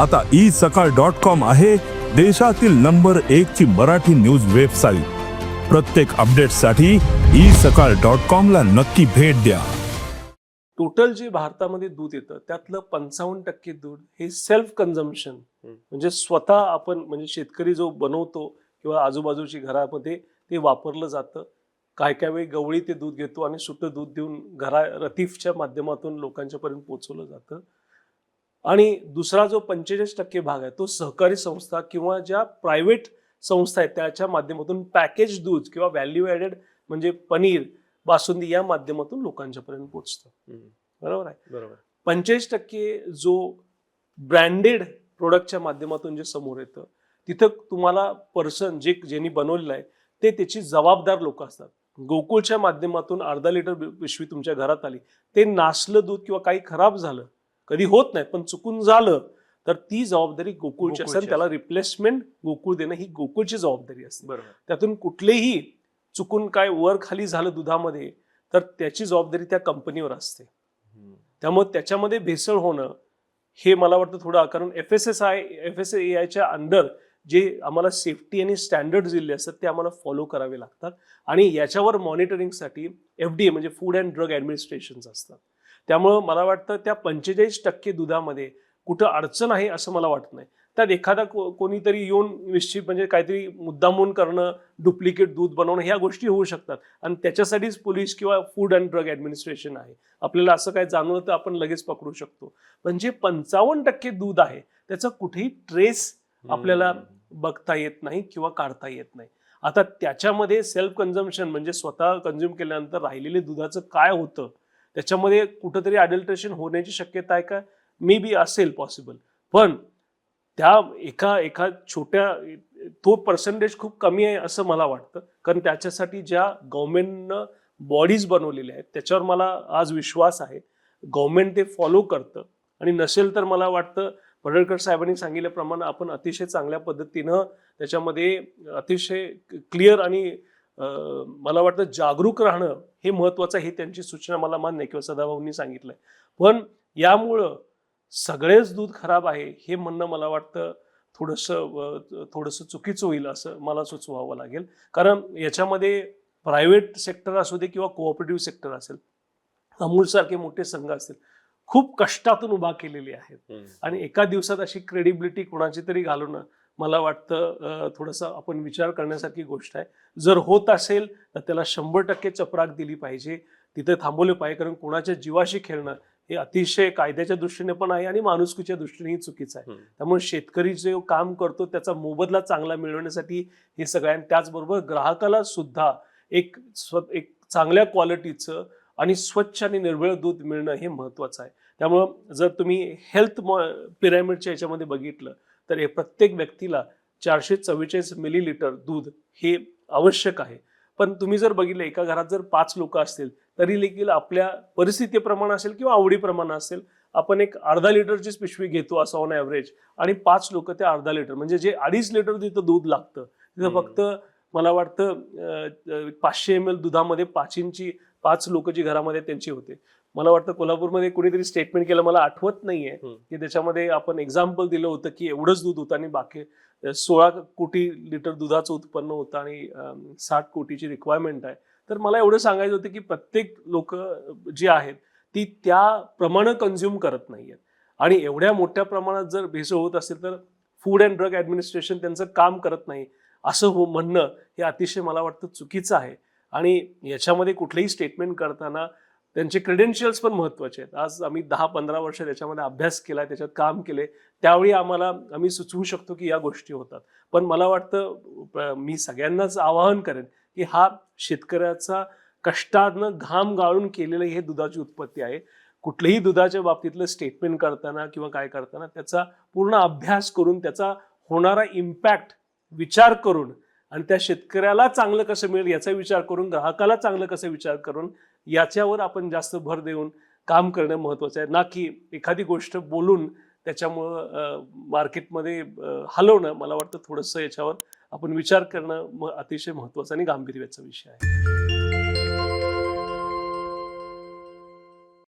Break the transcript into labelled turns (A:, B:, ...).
A: आता ई सकाळ dot com आहे देशातील नंबर एक ची मराठी न्यूज वेबसाईट. प्रत्येक अपडेटसाठी ई सकाळ डॉट कॉम ला नक्की भेट द्या.
B: टोटल जे भारतामध्ये दूध येतं त्यातलं पंचावन्न टक्के दूध हे सेल्फ कन्झम्पशन. म्हणजे स्वतः आपण म्हणजे शेतकरी जो बनवतो किंवा आजूबाजूची घरामध्ये ते वापरलं जातं. काय काय वेळी गवळी ते दूध घेतो आणि सुटं दूध देऊन घरा रतीफच्या माध्यमातून लोकांच्या पर्यंत पोहोचवलं जातं. आणि दुसरा जो पंचेचाळीस टक्के भाग आहे तो सहकारी संस्था किंवा ज्या प्रायव्हेट संस्था आहेत त्याच्या माध्यमातून पॅकेज दूध किंवा व्हॅल्यू ॲडेड म्हणजे पनीर बासुंदी या माध्यमातून लोकांच्या पर्यंत पोहोचतं बरोबर आहे?
C: बरोबर.
B: पंचेचाळीस टक्के जो ब्रँडेड प्रोडक्टच्या माध्यमातून जे समोर येतं तिथं तुम्हाला पर्सन जे ज्यांनी बनवलेलं आहे ते त्याची जबाबदार लोक असतात. गोकुळच्या माध्यमातून अर्धा लिटर पिशवी तुमच्या घरात आली ते नासलं दूध किंवा काही खराब झालं कधी होत नाही पण चुकून झालं तर ती जबाबदारी गोकुळची
C: गोकुळची
B: त्याला रिप्लेसमेंट गोकुळ देणं ही गोकुळची जबाबदारी असते. त्यातून कुठलेही चुकून काय वर खाली झालं दुधामध्ये तर त्याची जबाबदारी त्या कंपनीवर असते. त्यामुळे त्याच्यामध्ये भेसळ होणं हे मला वाटतं थोडं कारण F S S I F S A आयच्या अंडर जे आम्हाला सेफ्टी आणि स्टँडर्ड दिले असतात ते आम्हाला फॉलो करावे लागतात. आणि याच्यावर मॉनिटरिंगसाठी एफ डी ए म्हणजे फूड अँड ड्रग ॲडमिनिस्ट्रेशन असतात त्यामुळं मला वाटतं त्या पंचेचाळीस टक्के दुधामध्ये कुठं अडचण आहे असं मला वाटत नाही. त्यात एखादा को- कोणीतरी येऊन निश्चित म्हणजे काहीतरी मुद्दामून करणं डुप्लिकेट दूध बनवणं ह्या गोष्टी होऊ शकतात. आणि त्याच्यासाठीच पोलीस किंवा फूड अँड ड्रग ॲडमिनिस्ट्रेशन आहे. आपल्याला असं काय जाणवलं तर आपण लगेच पकडू शकतो. म्हणजे पंचावन्न टक्के दूध आहे त्याचा कुठेही ट्रेस आपल्याला बघता येत नाही किंवा काढता येत नाही. आता त्याच्यामध्ये सेल्फ कन्झम्पशन म्हणजे स्वतः कन्झ्युम केल्यानंतर राहिलेले दुधाचं काय होतं? त्याच्यामध्ये कुठंतरी अडल्ट्रेशन होण्याची शक्यता आहे का? मे बी असेल पॉसिबल पण त्या एका एका छोट्या तो पर्सेंटेज खूप कमी आहे असं मला वाटतं. कारण त्याच्यासाठी ज्या गव्हर्नमेंटनं बॉडीज बनवलेल्या आहेत त्याच्यावर मला आज विश्वास आहे. गव्हर्नमेंट ते फॉलो करतं. आणि नसेल तर मला वाटतं पडळकर साहेबांनी सांगितल्याप्रमाणे आपण अतिशय चांगल्या पद्धतीनं त्याच्यामध्ये अतिशय क्लिअर आणि मला वाटतं जागरूक राहणं हे महत्वाचं आहे ही त्यांची सूचना मला मान्य किंवा सदाभाऊंनी सांगितलंय. पण यामुळं सगळेच दूध खराब आहे हे म्हणणं मला वाटतं थोडंसं थोडंसं चुकीचं होईल असं मला सुचवावं लागेल. कारण याच्यामध्ये प्रायव्हेट सेक्टर असू दे किंवा कोऑपरेटिव्ह सेक्टर असेल अमूलसारखे मोठे संघ असतील खूप कष्टातून उभा केलेले आहेत. आणि एका दिवसात अशी क्रेडिबिलिटी कोणाची तरी घालवणं मला वाटतं थोडंसं आपण विचार करण्यासारखी गोष्ट आहे. जर होत असेल तर त्याला शंभर टक्के चपराक दिली पाहिजे. तिथे थांबवले पाहिजे कारण कोणाच्या जीवाशी खेळणं हे अतिशय कायद्याच्या दृष्टीने पण आहे आणि माणुसकीच्या दृष्टीनेही चुकीचं आहे. त्यामुळे शेतकरी जे काम करतो त्याचा मोबदला चांगला मिळवण्यासाठी हे सगळं आहे. आणि त्याचबरोबर ग्राहकाला सुद्धा एक स्व एक चांगल्या क्वालिटीचं आणि स्वच्छ आणि निर्भळ दूध मिळणं हे महत्त्वाचं आहे. त्यामुळं जर तुम्ही हेल्थ पिरामिडच्या याच्यामध्ये बघितलं तर हे प्रत्येक व्यक्तीला चारशे चव्वेचाळीस मिलीलिटर दूध हे आवश्यक आहे. पण तुम्ही जर बघितलं एका घरात जर पाच लोक असतील तरी देखील आपल्या परिस्थितीप्रमाणे असेल किंवा आवडीप्रमाणे असेल आपण एक अर्धा लिटरचीच पिशवी घेतो असं ऑन ॲव्हरेज आणि पाच लोक ते अर्धा लिटर म्हणजे जे अडीच लिटर तिथं दूध लागतं तिथं. फक्त मला वाटतं पाचशे एम एल दुधामध्ये पाचींची पाच लोक जी घरामध्ये त्यांची होते. मला वाटतं कोल्हापूरमध्ये कुणीतरी स्टेटमेंट केलं मला आठवत नाहीये. की त्याच्यामध्ये आपण एक्झाम्पल दिलं होतं की एवढंच दूध होतं आणि बाकी सोळा कोटी लिटर दुधाचं उत्पन्न होतं आणि साठ कोटीची रिक्वायरमेंट आहे. तर मला एवढं सांगायचं होतं की प्रत्येक लोक जी आहेत ती त्या प्रमाणे कन्झ्युम करत नाहीयेत. आणि एवढ्या मोठ्या प्रमाणात जर भेसळ होत असेल तर फूड अँड ड्रग ॲडमिनिस्ट्रेशन त्यांचं काम करत नाही. असं हो म्हणणं हे अतिशय मला वाटतं चुकीचं आहे. आणि याच्यामध्ये कुठलेही स्टेटमेंट करताना त्यांचे क्रेडेन्शियल्स पण महत्त्वाचे आहेत. आज आम्ही दहा पंधरा वर्ष त्याच्यामध्ये अभ्यास केला त्याच्यात काम केले त्यावेळी आम्हाला आम्ही सुचवू शकतो की या गोष्टी होतात. पण मला वाटतं मी सगळ्यांनाच आवाहन करेन की हा शेतकऱ्याचा कष्टानं घाम गाळून केलेलं हे दुधाची उत्पत्ती आहे. कुठल्याही दुधाच्या बाबतीतलं स्टेटमेंट करताना किंवा काय करताना त्याचा पूर्ण अभ्यास करून त्याचा होणारा इम्पॅक्ट विचार करून आणि त्या शेतकऱ्याला चांगलं कसं मिळेल याचा विचार करून ग्राहकाला चांगलं कसं विचार करून याच्यावर आपण जास्त भर देऊन काम करणं महत्त्वाचं आहे. ना की एखादी गोष्ट बोलून त्याच्यामुळं मार्केटमध्ये हलवणं मला वाटतं थोडंसं याच्यावर आपण विचार करणं अतिशय महत्त्वाचं आणि गांभीर्याचा विषय आहे.